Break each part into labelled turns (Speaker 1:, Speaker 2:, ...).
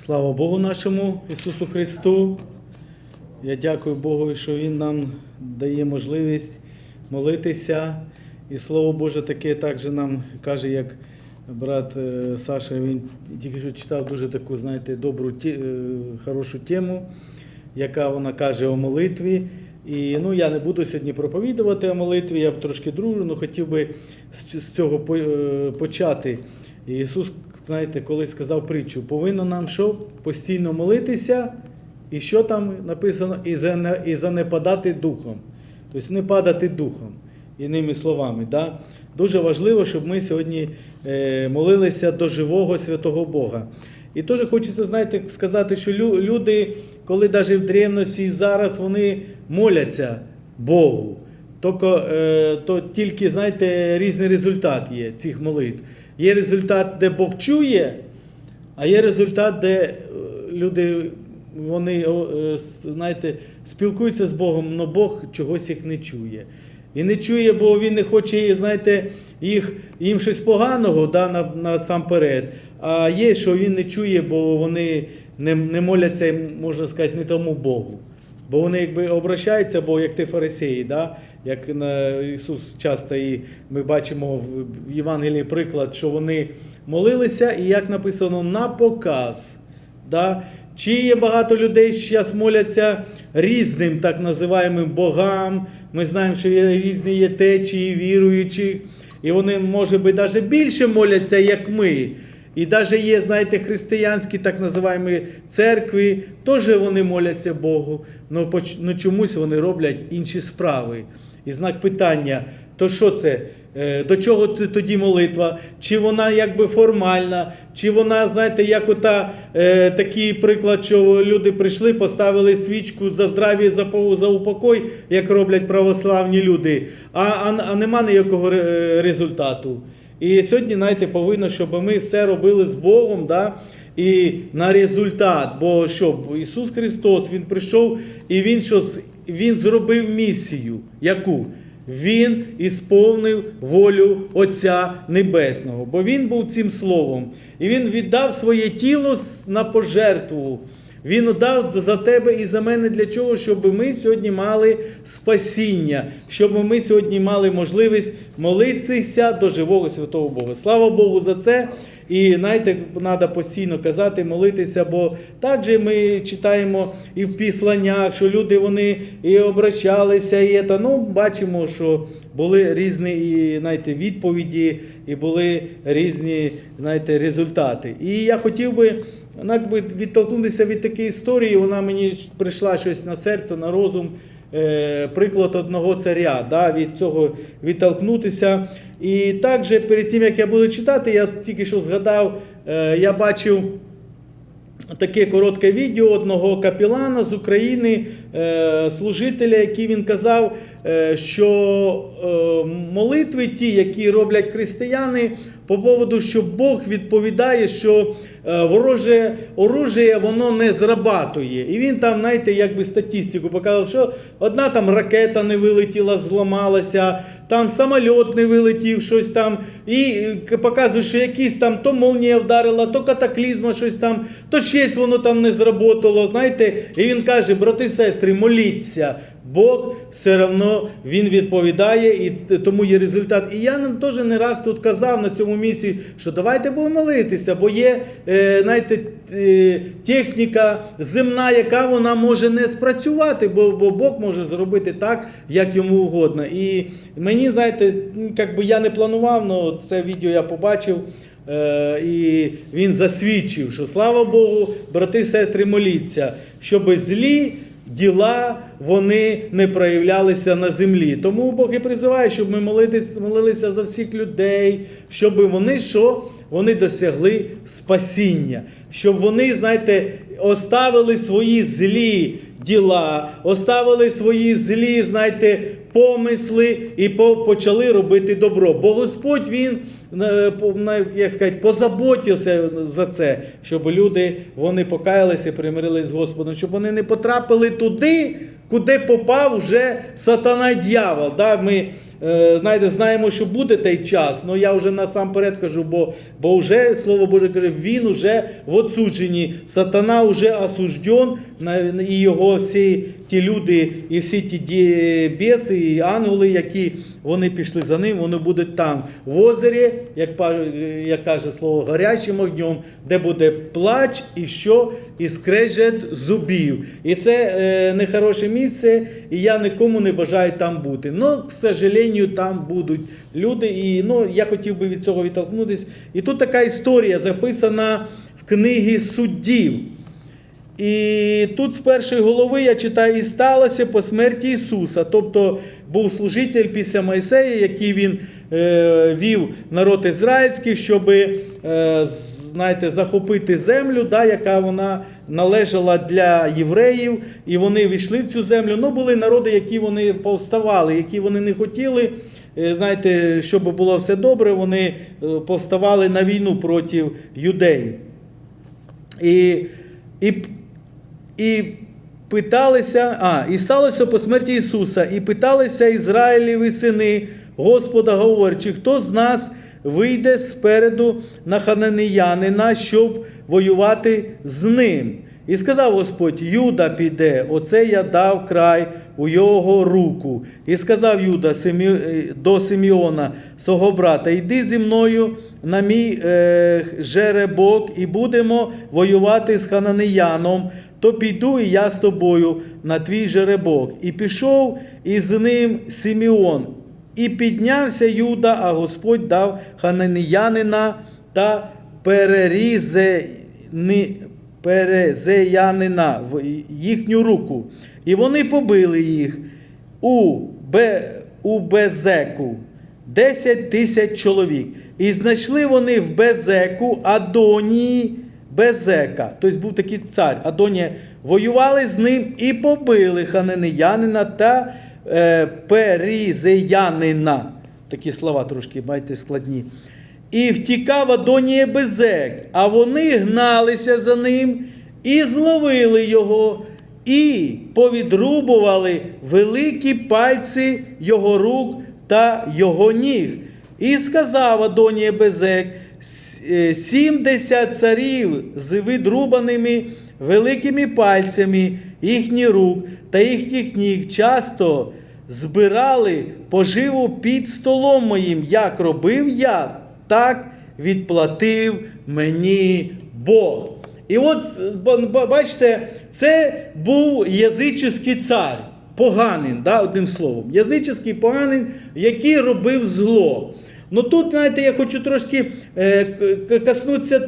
Speaker 1: Слава Богу нашому Ісусу Христу. Я дякую Богу, що Він нам дає можливість молитися. І Слово Боже таке також нам каже, як брат е, Саша, він тільки що читав дуже таку, знаєте, добру, е, хорошу тему, яка вона каже о молитві. І ну, я не буду сьогодні проповідувати о молитві, я б трошки дружу, але хотів би з з цього е, почати. І Ісус, знаєте, колись сказав притчу, повинно нам що? Постійно молитися, і що там написано? І, занепадати духом. Тобто не падати духом, іними словами. Да? Дуже важливо, щоб ми сьогодні е, молилися до живого святого Бога. І теж хочеться, знаєте, сказати, що люди, коли навіть в древності і зараз вони моляться Богу, тільки, е, то тільки, знаєте, різний результат є цих молитв. Є результат, де Бог чує, а є результат, де е, люди вони, е, знаєте, спілкуються з Богом, але Бог чогось їх не чує. І не чує, бо він не хоче, знаєте, їх, їм щось поганого да, насамперед. А є, що він не чує, бо вони не, не моляться, можна сказати, не тому Богу. Бо вони якби обращаються, бо як ти фарисеї, да? Як Ісус часто і ми бачимо в Євангелії приклад, що вони молилися, і як написано, на показ. Да? Чи є багато людей, що зараз моляться різним так називаємим богам. Ми знаємо, що є різні є течії віруючих, і вони, може би, навіть більше моляться, як ми. І навіть є, знаєте, християнські так називаємо церкви, теж вони моляться Богу, але чомусь вони роблять інші справи. І знак питання: то що це? Е, До чого тоді молитва? Чи вона якби формальна, чи вона, знаєте, як ота е, такий приклад, що люди прийшли, поставили свічку за здрав'я, за, за упокой, як роблять православні люди, а, а, а нема ніякого результату. І сьогодні, знаєте, повинно, щоб ми все робили з Богом, да? і на результат. Бо що Ісус Христос Він прийшов і Він що з- Він зробив місію. Яку? Він ісповнив волю Отця Небесного, бо Він був цим словом. І Він віддав своє тіло на пожертву. Він дав за тебе і за мене для чого? Щоб ми сьогодні мали спасіння, щоб ми сьогодні мали можливість молитися до живого святого Бога. Слава Богу за це. І знаєте, треба постійно казати, молитися, бо так же ми читаємо і в післаннях, що люди вони і обращалися, і це, ну, бачимо, що були різні і, знаєте, відповіді, і були різні знаєте, результати. І я хотів би ну, відтолкнутися від такої історії, вона мені прийшла щось на серце, на розум. Е, Приклад одного царя, да, від цього відтолкнутися. І також перед тим, як я буду читати, я тільки що згадав, е, я бачив таке коротке відео одного капілана з України, е, служителя, який він казав, що молитви ті, які роблять християни, по поводу, що Бог відповідає, що е, вороже оружие воно не зрабатує. І він там, знаєте, якби статистику показав, що одна там ракета не вилетіла, зламалася, там самоліт не вилетів, щось там, і е, показує, що якісь там то молнія вдарила, то катаклізма щось там, то щось воно там не зработало. Знаєте, і він каже, брати сестри, моліться. Бог все одно він відповідає, і тому є результат. І я нам теж не раз тут казав на цьому місці, що давайте будемо молитися, бо є е, знаєте, е, техніка земна, яка вона може не спрацювати, бо, бо Бог може зробити так, як йому угодно. І мені, знаєте, ну, як би я не планував, але це відео я побачив. Е, І він засвідчив, що слава Богу, брати сестри, моліться, щоб злі діла вони не проявлялися на землі. Тому Бог і призиває, щоб ми молитись, молилися за всіх людей, щоб вони що? Вони досягли спасіння, щоб вони, знаєте, оставили свої злі діла, оставили свої злі, знаєте, помисли і почали робити добро. Бо Господь Він як сказати, позаботився за це, щоб люди вони покаялися і примирились з Господом, щоб вони не потрапили туди, куди попав вже сатана дьявол. Да? Ми е, знаєте, знаємо, що буде той час, але я вже насамперед кажу, бо бо вже Слово Боже каже, він уже в отсудженні. Сатана вже осужден, і його всі ті люди, і всі ті біси, і ангели, які вони пішли за ним, вони будуть там в озері, як, як каже слово, гарячим огнем, де буде плач і що? І скрежет зубів. І це е, нехороше місце, і я нікому не бажаю там бути. Ну, к сожалению, там будуть люди, і ну, я хотів би від цього відтолкнутися. І така історія записана в книгі суддів. І тут з першої голови я читаю, і сталося по смерті Ісуса. Тобто був служитель після Мойсея, який він е, вів народ ізраїльський, щоб е, знаєте, захопити землю, да, яка вона належала для євреїв, і вони війшли в цю землю. Ну, були народи, які вони повставали, які вони не хотіли. Е, Знаєте, щоб було все добре, вони е, повставали на війну проти юдеїв. І, і, і питалися, а, і сталося по смерті Ісуса, і питалися Ізраїлеві сини Господа, говорячи, хто з нас вийде спереду на хананеянина, щоб воювати з ним. І сказав Господь: Юда піде, оце я дав край у його руку. І сказав Юда е, до Симеона, свого брата, йди зі мною на мій е, жеребок, і будемо воювати з хананеяном, то піду і я з тобою на твій жеребок. І пішов із ним Симеон. І піднявся Юда, а Господь дав хананеянина та перерізани, перезеянина в їхню руку. І вони побили їх у, у Безеку 10 тисяч чоловік. І знайшли вони в Безеку Адонії Безека. Тобто був такий цар. Адонія воювали з ним і побили хананеянина та е, перізеянина. Такі слова трошки майте складні. І втікав Адонія Безек, а вони гналися за ним і зловили його, і повідрубували великі пальці його рук та його ніг. І сказав Адонія Безек, е, сімдесят царів з відрубаними великими пальцями їхніх рук та їхніх ніг часто збирали поживу під столом моїм, як робив я, так відплатив мені Бог. І от, ба- бачите, це був язичний цар, поганин, да, одним словом. Язичний поганин, який робив зло. Ну тут, знаєте, я хочу трошки е, коснутися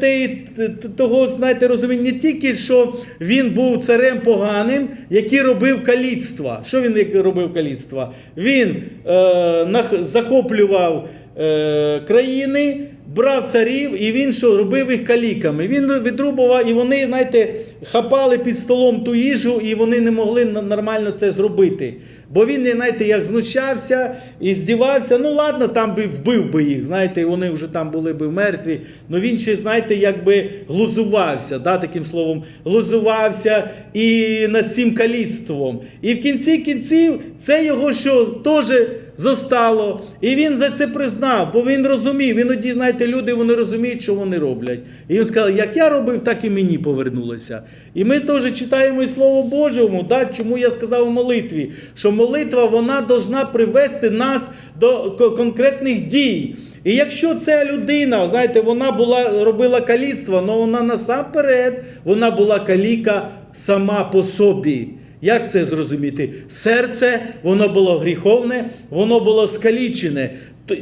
Speaker 1: того, знаєте, розуміння, не тільки, що він був царем поганим, який робив каліцтва. Що він робив каліцтва? Він е, захоплював е, країни, брав царів, і він що робив їх каліками. Він відрубував, і вони, знаєте, хапали під столом ту їжу, і вони не могли нормально це зробити. Бо він, знаєте, як знущався і здівався, ну ладно, там би вбив би їх, знаєте, вони вже там були би мертві. Ну він ще, знаєте, якби глузувався, да, таким словом, глузувався і над цим каліцтвом. І в кінці кінців це його що теж зостало. І він за це признав, бо він розумів. Іноді, знаєте, люди вони розуміють, що вони роблять. І він сказав, як я робив, так і мені повернулося. І ми теж читаємо і Слово Божому, да, чому я сказав у молитві, що молитва вона должна привести нас до конкретних дій. І якщо ця людина, знаєте, вона була робила каліцтво, але вона насамперед вона була каліка сама по собі. Як це зрозуміти? Серце, воно було гріховне, воно було скалічене.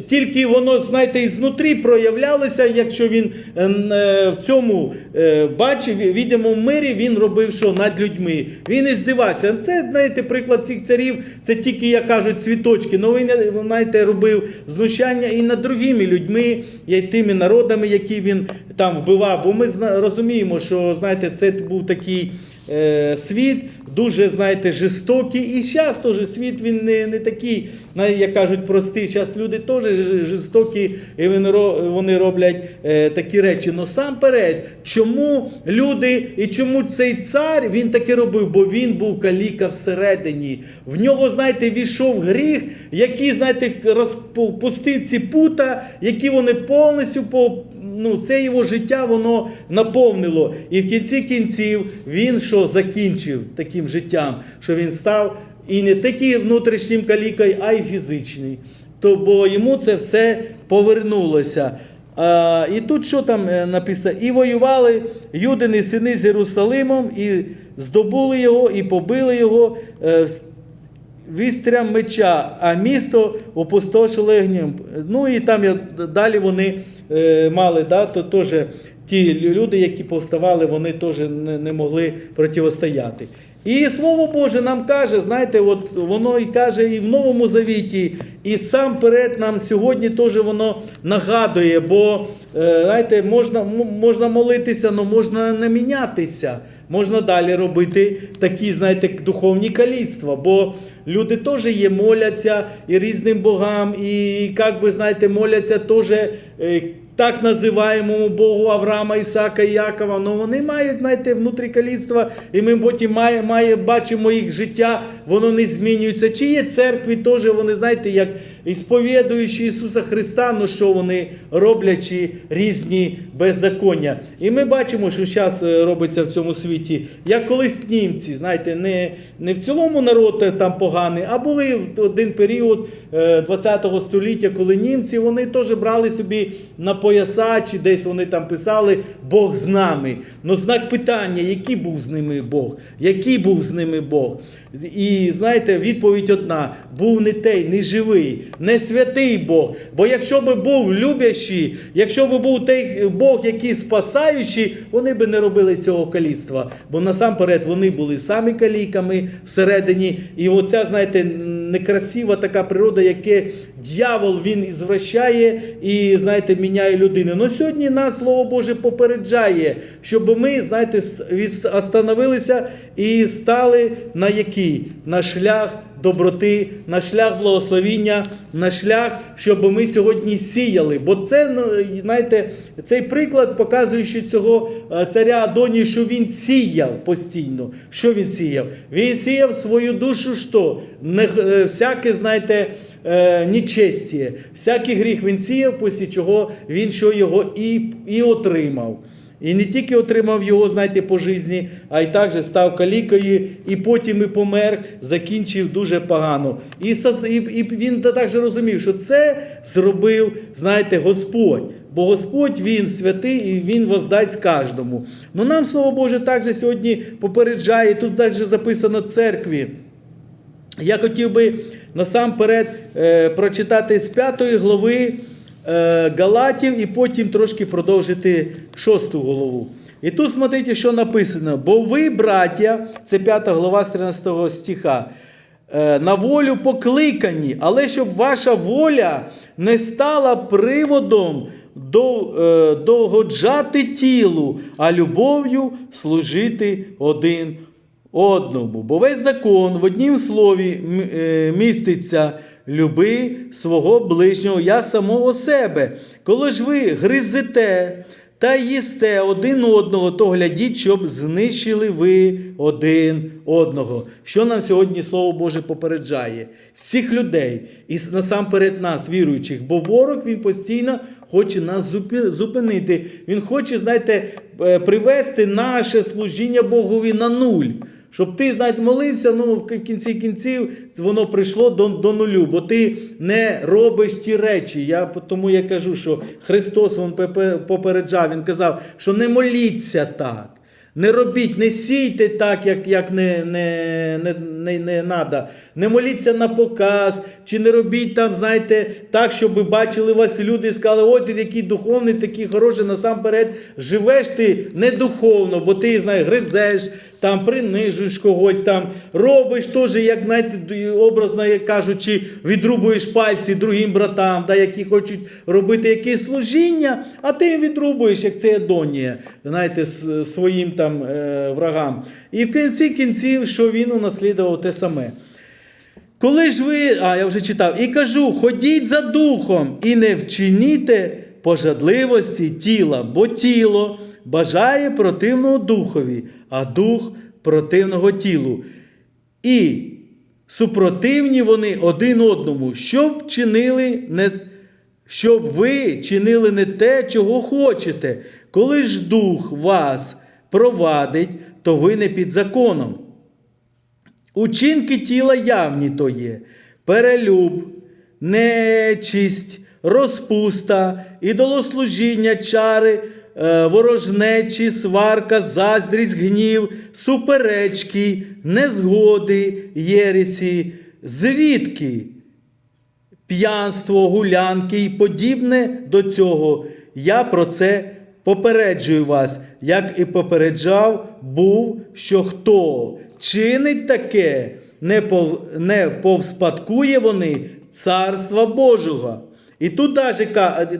Speaker 1: Тільки воно, знаєте, ізнутрі проявлялося, якщо він е, е, в цьому е, бачив, в відомому мирі він робив що над людьми. Він і здивався. Це, знаєте, приклад цих царів, це тільки, як кажуть, цвіточки. Ну він, знаєте, робив знущання і над другими людьми, і тими народами, які він там вбивав. Бо ми розуміємо, що знаєте, це був такий е, світ, дуже, знаєте, жорстокі. І зараз теж світ він не, не такий як кажуть, прості. Зараз люди теж жорстокі, і вони роблять е, такі речі. Но сам перед, чому люди і чому цей цар він таке робив? Бо він був каліка всередині. В нього, знаєте, війшов гріх, який, знаєте, розпустив ці пута, які вони повністю по. Ну, це його життя воно наповнило. І в кінці кінців він що закінчив таким життям, що він став і не тільки внутрішнім калікою, а й фізичний. То, бо йому це все повернулося. А, і тут що там е, написано? І воювали юдини сини з Єрусалимом, і здобули його, і побили його е, вістрям меча, а місто опустошили огнем. Ну і там далі вони е, мали, да, то теж ті люди, які повставали, вони теж не, не могли протистояти. І Слово Боже нам каже, знаєте, от воно і каже і в Новому Завіті, і сам перед нам сьогодні теж воно нагадує, бо е, знаєте, можна, можна молитися, але можна не мінятися. Можна далі робити такі, знаєте, духовні каліцтва, бо люди теж є, моляться і різним богам, і як би, знаєте, моляться теж е, так називаємому Богу Авраама, Ісака і Якова. Ну вони мають, знаєте, внутрі каліцтва, і ми потім має, має, бачимо їх життя, воно не змінюється. Чи є церкві теж, вони, знаєте, як і сповідуючи Ісуса Христа, ну що вони роблячи різні беззаконня. І ми бачимо, що зараз робиться в цьому світі, як колись німці, знаєте, не, не в цілому народ е, там поганий, а були в один період е, 20 століття, коли німці вони теж брали собі на пояса, чи десь вони там писали Бог з нами. Ну, знак питання, який був з ними Бог? Який був з ними Бог? І знаєте, відповідь одна: був не той, не живий, не святий Бог. Бо якщо би був любящий, якщо би був той Бог, який спасаючий, вони би не робили цього каліцтва. Бо насамперед вони були самі каліками всередині. І оця, знаєте, некрасива така природа, яке дьявол він ізвращає і, знаєте, міняє людину. Ну сьогодні нас, Слово Боже, попереджає, щоб ми, знаєте, остановилися і стали на який? На шлях доброти, на шлях благословіння, на шлях, щоб ми сьогодні сіяли. Бо це, ну, знаєте, цей приклад, показуючи цього е, царя Адонії, що він сіяв постійно. Що він сіяв? Він сіяв свою душу, що? Не, е, всяке, знаєте, е, нечестіє, всякий гріх він сіяв, після чого він що його і, і отримав. І не тільки отримав його, знаєте, по житті, а й також став калікою, і потім і помер, закінчив дуже погано. І, і, він також розумів, що це зробив, знаєте, Господь. Бо Господь Він святий і Він воздасть кожному. Ну нам, Слово Боже, також сьогодні попереджає, тут також записано церкві. Я хотів би насамперед е, прочитати з п'ятої глави Галатів і потім трошки продовжити шосту главу. І тут смотрите, що написано. Бо ви, браття, це п'ята глава з 13 стиха, е, на волю покликані, але щоб ваша воля не стала приводом до, е, догоджати тілу, а любов'ю служити один одному. Бо весь закон в однім слові е, міститься люби свого ближнього, я самого себе. Коли ж ви гризете та їсте один одного, то глядіть, щоб знищили ви один одного. Що нам сьогодні Слово Боже попереджає? Всіх людей і насамперед нас, віруючих, бо ворог він постійно хоче нас зупинити. Він хоче, знаєте, е, привести наше служіння Богові на нуль. Щоб ти, знаєте, молився, ну в кінці кінців воно прийшло до, до нулю, бо ти не робиш ті речі. Я тому я кажу, що Христос він попереджав, Він казав, що не моліться так. Не робіть, не сійте так, як, як не, не, не, не, не надо. Не моліться на показ, чи не робіть там, знаєте, так, щоб бачили вас люди і сказали, ой, ти такий духовний, такий хороший, насамперед живеш ти не духовно, бо ти знаєш, гризеш, там принижуєш когось, там робиш теж, як знаєте, образно як кажучи, відрубуєш пальці другим братам, да, які хочуть робити якесь служіння, а ти їм відрубуєш, як це Адонія, знаєте, своїм там е, врагам. І в кінці кінців, що він унаслідував те саме. Коли ж ви, а я вже читав, і кажу: ходіть за духом і не вчиніте пожадливості тіла, бо тіло бажає противного духові, а дух противного тілу. І супротивні вони один одному, щоб чинили не щоб ви чинили не те, чого хочете. Коли ж дух вас провадить, то ви не під законом. Учинки тіла явні то є: перелюб, нечисть, розпуста, ідолослужіння, чари, е, ворожнечі, сварка, заздрість, гнів, суперечки, незгоди, єресі, звідки п'янство, гулянки і подібне до цього. Я про це попереджую вас, як і попереджав був, що хто чинить таке, не, пов, не повспадкує вони Царства Божого. І тут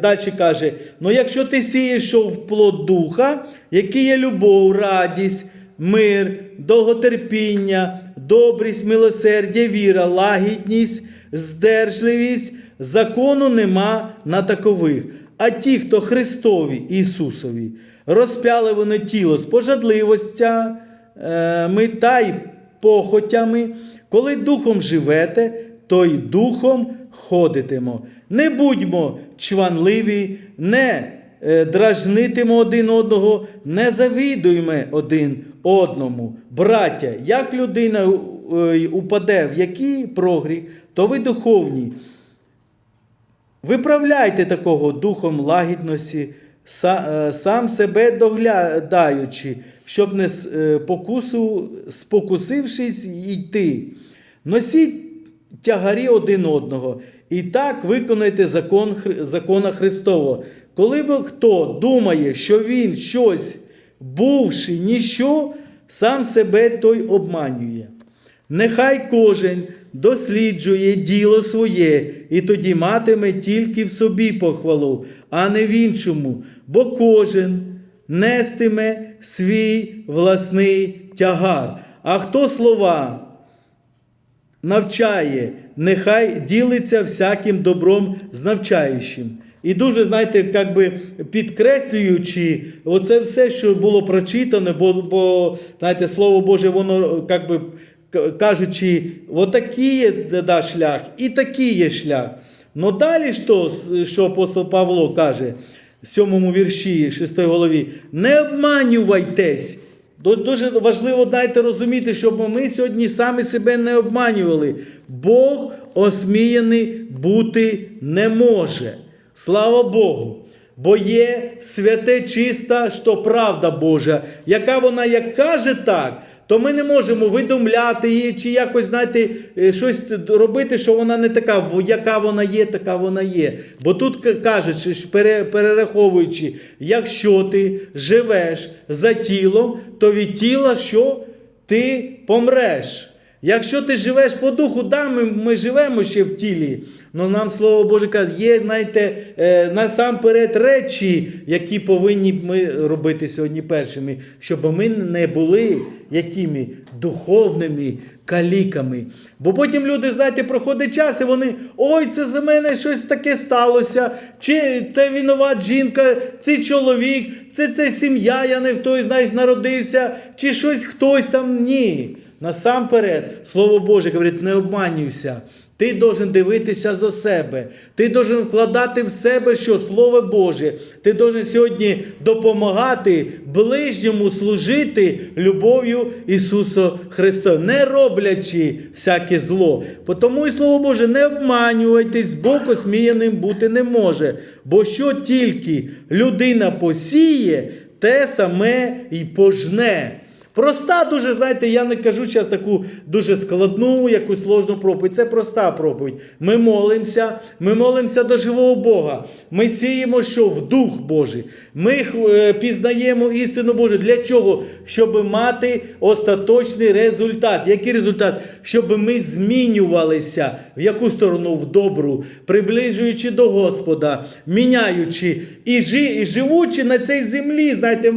Speaker 1: далі каже: ну якщо ти сієш що в плод духа, який є любов, радість, мир, довготерпіння, добрість, милосердя, віра, лагідність, здержливість, закону нема на такових. А ті, хто Христові Ісусові, розпяли вони тіло з пожадливостями та й похотями, коли духом живете, то й духом ходитимо. Не будьмо чванливі, не е, дражнитимо один одного, не завідуймо один одному. Браття, як людина е, упаде в який прогріх, то ви духовні. Виправляйте такого духом лагідності, е, сам себе доглядаючи, щоб не с- е, спокусившись йти. Носіть тягарі один одного. І так виконуйте закон, закона Христового. Коли б хто думає, що він щось, бувши ніщо, сам себе той обманює. Нехай кожен досліджує діло своє, і тоді матиме тільки в собі похвалу, а не в іншому, бо кожен нестиме свій власний тягар. А хто слова навчає, нехай ділиться всяким добром з навчаючим. І дуже, знаєте, як би підкреслюючи оце все, що було прочитане, бо, бо знаєте, Слово Боже, воно як би к- кажучи, отакий є да, шлях, і такий є шлях. Ну далі що, що апостол Павло каже в сьомому вірші, 6 голові, не обманювайтесь. Дуже важливо дайте розуміти, щоб ми сьогодні самі себе не обманювали. Бог осміяний бути не може. Слава Богу! Бо є святе чиста, що правда Божа, яка вона як каже так, то ми не можемо видумляти її чи якось, знаєте, е, щось робити, що вона не така, яка вона є, така вона є. Бо тут к- каже, чи ж пере- перераховуючи, якщо ти живеш за тілом, то від тіла що ти помреш. Якщо ти живеш по духу, да, ми, ми живемо ще в тілі. але нам Слово Боже каже, є, знаєте, е, насамперед речі, які повинні ми робити сьогодні першими, щоб ми не були якими духовними каліками. Бо потім люди, знаєте, проходить час, і вони, ой, це за мене щось таке сталося, чи це винуват жінка, це чоловік, це, це сім'я, я не в той, знаєш, народився, чи щось хтось там. Ні. Насамперед, Слово Боже говорить, не обманюйся. Ти должен дивитися за себе. Ти должен вкладати в себе що Слово Боже. Ти должен сьогодні допомагати ближньому служити любов'ю Ісуса Христа, не роблячи всяке зло. Тому і Слово Боже, не обманюйтесь, Бог осміяним бути не може. Бо що тільки людина посіє, те саме і пожне. Проста дуже, знаєте, я не кажу зараз таку дуже складну, якусь сложну проповідь. Це проста проповідь. Ми молимося, ми молимося до живого Бога. Ми сіємо, що в Дух Божий. Ми е, пізнаємо істину Божу. Для чого? Щоб мати остаточний результат. Який результат? Щоб ми змінювалися в яку сторону? В добру, приближуючи до Господа, міняючи і, жи, і живучи на цій землі. Знаєте,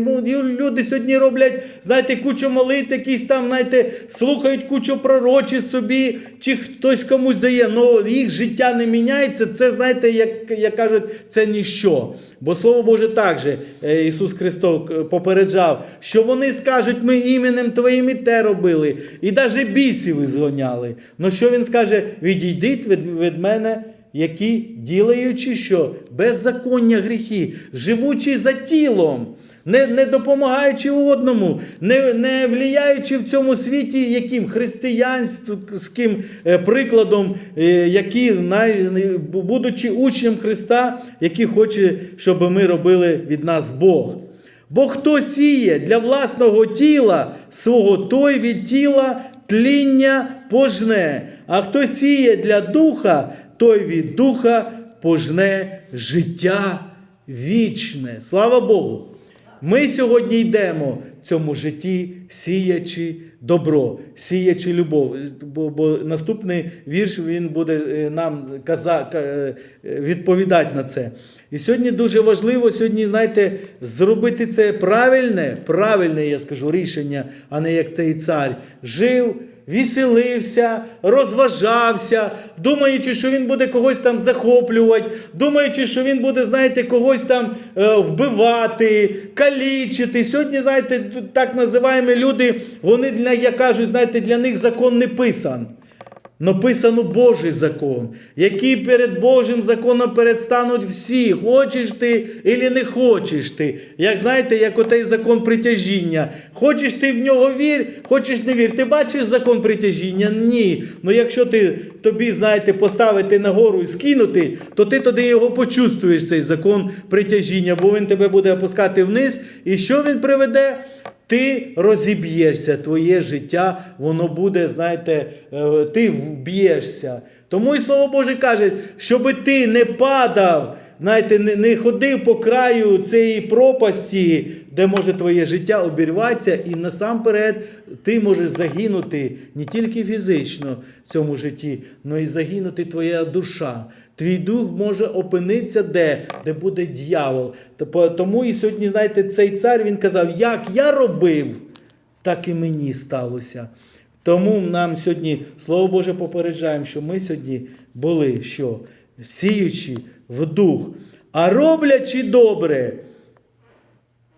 Speaker 1: люди сьогодні роблять, знаєте, кучу молитв, якісь там, знаєте, слухають кучу пророчі собі, чи хтось комусь дає, але їх життя не міняється. Це, знаєте, як, як кажуть, це ніщо. Бо Слово Боже також е, Ісус Христос е, попереджав, що вони скажуть, ми іменем Твоїм і те робили, і навіть бісів ізгоняли. Ну що Він скаже? Відійдіть від, від мене, які ділаючи що? Беззаконня гріхи, живучи за тілом. Не, не допомагаючи одному, не, не влияючи в цьому світі яким християнським е, прикладом, е, які, будучи учнем Христа, який хоче, щоб ми робили від нас Бог. Бо хто сіє для власного тіла свого, той від тіла тління пожне, а хто сіє для духа, той від духа пожне життя вічне. Слава Богу! Ми сьогодні йдемо в цьому житті, сіячи добро, сіячи любов. Бо, бо наступний вірш він буде е, нам каза, е, відповідати на це. І сьогодні дуже важливо сьогодні, знаєте, зробити це правильне, правильне, я скажу, рішення, а не як цей цар жив. Веселився, розважався, думаючи, що він буде когось там захоплювати, думаючи, що він буде, знаєте, когось там е, вбивати, калічити. Сьогодні, знаєте, так називаємо люди, вони для, я кажу, знаєте, для них закон не писан. Написано Божий закон, який перед Божим законом передстануть всі, хочеш ти або не хочеш ти. Як знаєте, як отей закон притяжіння. Хочеш ти в нього вір, хочеш не вір. Ти бачиш закон притяжіння? Ні. Ну якщо ти тобі, знаєте, поставити нагору і скинути, то ти тоді його почувствуєш, цей закон притяжіння, бо він тебе буде опускати вниз. І що він приведе? Ти розіб'єшся, твоє життя, воно буде, знаєте, е, ти вб'єшся. Тому і Слово Боже каже, щоби ти не падав, знаєте, не, не ходив по краю цієї пропасті, де може твоє життя обірватися, і насамперед ти можеш загинути не тільки фізично в цьому житті, але й загинути твоя душа. Твій дух може опинитися де? Де буде дьявол. Тому і сьогодні, знаєте, цей цар він казав, як я робив, так і мені сталося. Тому нам сьогодні, Слово Боже, попереджаємо, що ми сьогодні були що? Сіючи в дух, а роблячи добре,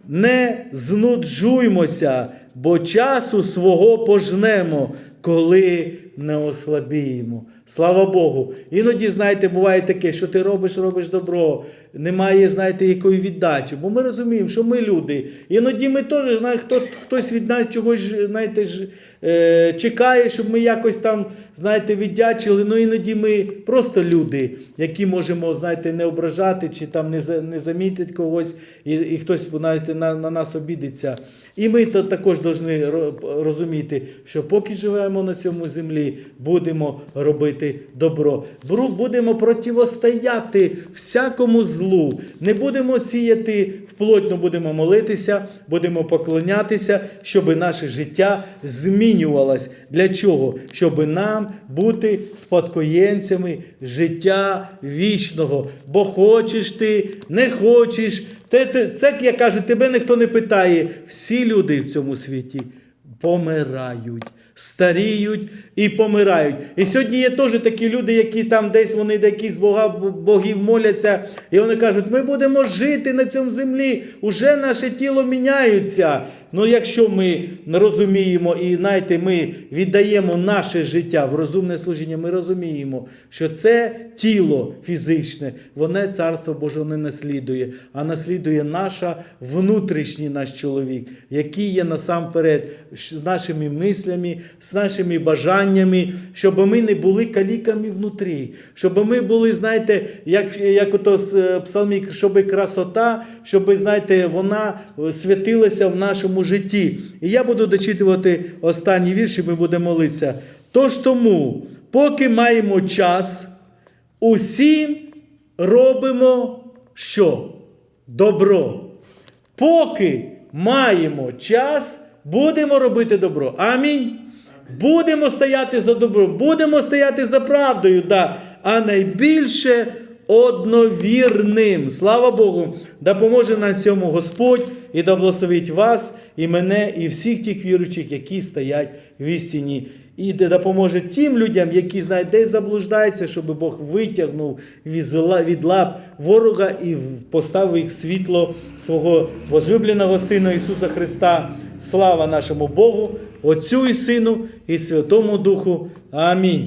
Speaker 1: не знуджуймося, бо часу свого пожнемо, коли не ослабіємо. Слава Богу. Іноді, знаєте, буває таке, що ти робиш, робиш добро, немає, знаєте, якої віддачі. Бо ми розуміємо, що ми люди. Іноді ми теж, знаєте, хто, хтось від нас чогось, знаєте, ж, е, чекає, щоб ми якось там, знаєте, віддячили. Ну іноді ми просто люди, які можемо, знаєте, не ображати чи там не, за- не замітити когось, і, і хтось знаєте, на, на нас обідеться. І ми то також повинні розуміти, що поки живемо на цьому землі, будемо робити добро. Будемо противостояти всякому злу. Не будемо сіяти вплотно, будемо молитися, будемо поклонятися, щоб наше життя змінювалось. Для чого? Щоб нам бути спадкоємцями життя вічного. Бо хочеш ти, не хочеш. Це, я кажу, тебе ніхто не питає. Всі люди в цьому світі помирають. Старіють і помирають. І сьогодні є теж такі люди, які там десь вони до якихось бога, богів моляться, і вони кажуть, ми будемо жити на цьому землі, уже наше тіло міняється. Ну, якщо ми не розуміємо і знаєте, ми віддаємо наше життя в розумне служіння, ми розуміємо, що це тіло фізичне, воно царство Боже не наслідує, а наслідує наша внутрішній наш чоловік, який є насамперед з нашими мислями, з нашими бажаннями, щоб ми не були каліками внутрі, щоб ми були, знаєте, як, як ото з е, псалмі, щоб красота, щоб, знаєте, вона святилася в нашому житті. І я буду дочитувати останній вірш, і ми будемо молитися. Тож тому, поки маємо час, усім робимо що? Добро. поки маємо час, будемо робити добро. Амінь. Будемо стояти за добро, будемо стояти за правдою, да. а найбільше одновірним. Слава Богу, да поможе на цьому Господь і да благословить вас, і мене, і всіх тих віруючих, які стоять в істині. І допоможе тим людям, які знають, де заблуждаються, щоб Бог витягнув від лап ворога і поставив їх в світло свого возлюбленого Сина Ісуса Христа. Слава нашому Богу, Отцю і Сину і Святому Духу. Амінь.